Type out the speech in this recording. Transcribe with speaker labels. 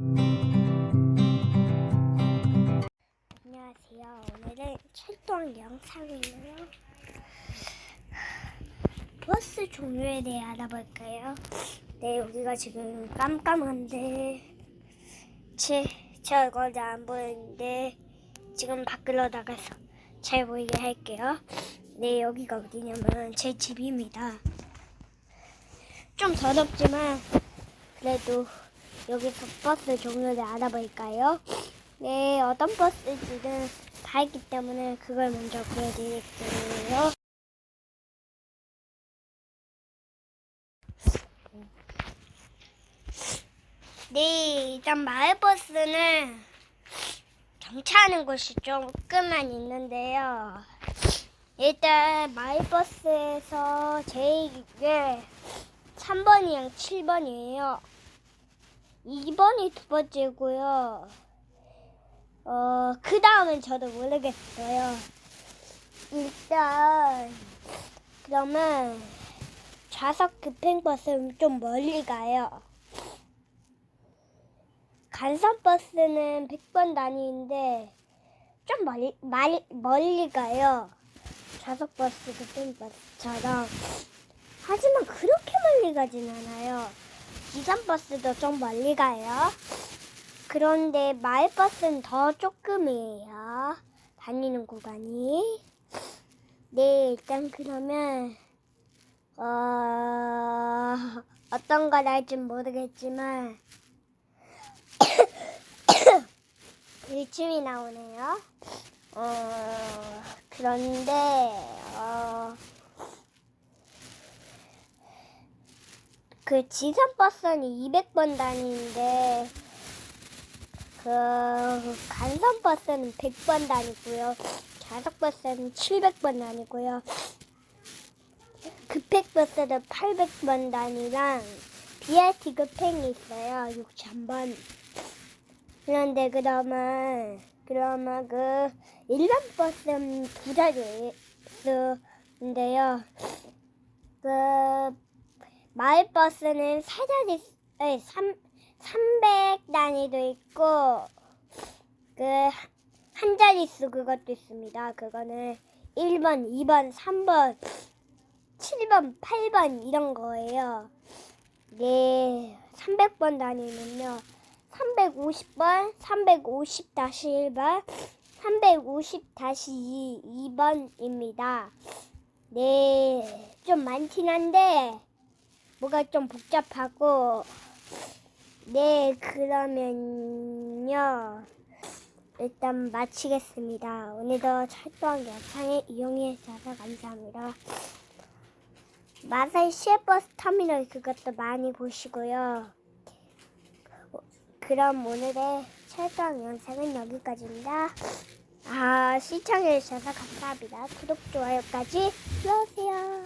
Speaker 1: 안녕하세요. 오늘은 철도항 영상이에요. 버스 종류에 대해 알아볼까요? 네, 여기가 지금 깜깜한데, 제, 저 거기 안 보이는데, 지금 밖으로 나가서 잘 보이게 할게요. 네, 여기가 어디냐면 제 집입니다. 좀 더럽지만, 그래도 여기서 버스 종류를 알아볼까요? 네, 어떤 버스인지는 다 있기 때문에 그걸 먼저 보여드릴게요. 네, 일단 마을버스는 정차하는 곳이 조금만 있는데요. 일단 마을버스에서 제일 게 3번이랑 7번이에요. 2번이 두 번째고요. 어, 그 다음은 저도 모르겠어요. 일단, 그러면 좌석 급행버스는 좀 멀리 가요. 간선버스는 100번 단위인데, 좀 멀리, 말, 멀리 가요. 좌석버스 급행버스처럼. 하지만 그렇게 멀리 가진 않아요. 기산버스도 좀 멀리 가요. 그런데 마을버스는 더 조금이에요. 다니는 구간이. 네, 일단 그러면 어, 어떤 걸 할진 모르겠지만 일침이 나오네요. 어, 그런데 어, 그 지선버스는 200번 다니는데 그 간선 버스는 100번 다니고요. 좌석 버스는 700번 다니고요. 급행 버스는 800번 다니랑 BRT 급행이 있어요. 6,000번. 그런데 그러면 그러면 그 일반 버스는 두 자리인데요. 그 마을 버스는 세 자리, 아니, 3, 300 단위도 있고, 그, 한 자릿수 그것도 있습니다. 그거는 1번, 2번, 3번, 7번, 8번 이런 거예요. 네, 300번 단위는요. 350번, 350-1번, 350-2, 2번입니다. 네, 좀 많긴 한데, 뭐가 좀 복잡하고 네 그러면요. 일단 마치겠습니다. 오늘도 철도항 영상에 이용해 주셔서 감사합니다. 마사이 시외버스 터미널 그것도 많이 보시고요. 그럼 오늘의 철도항 영상은 여기까지입니다. 아 시청해 주셔서 감사합니다. 구독 좋아요까지 눌러주세요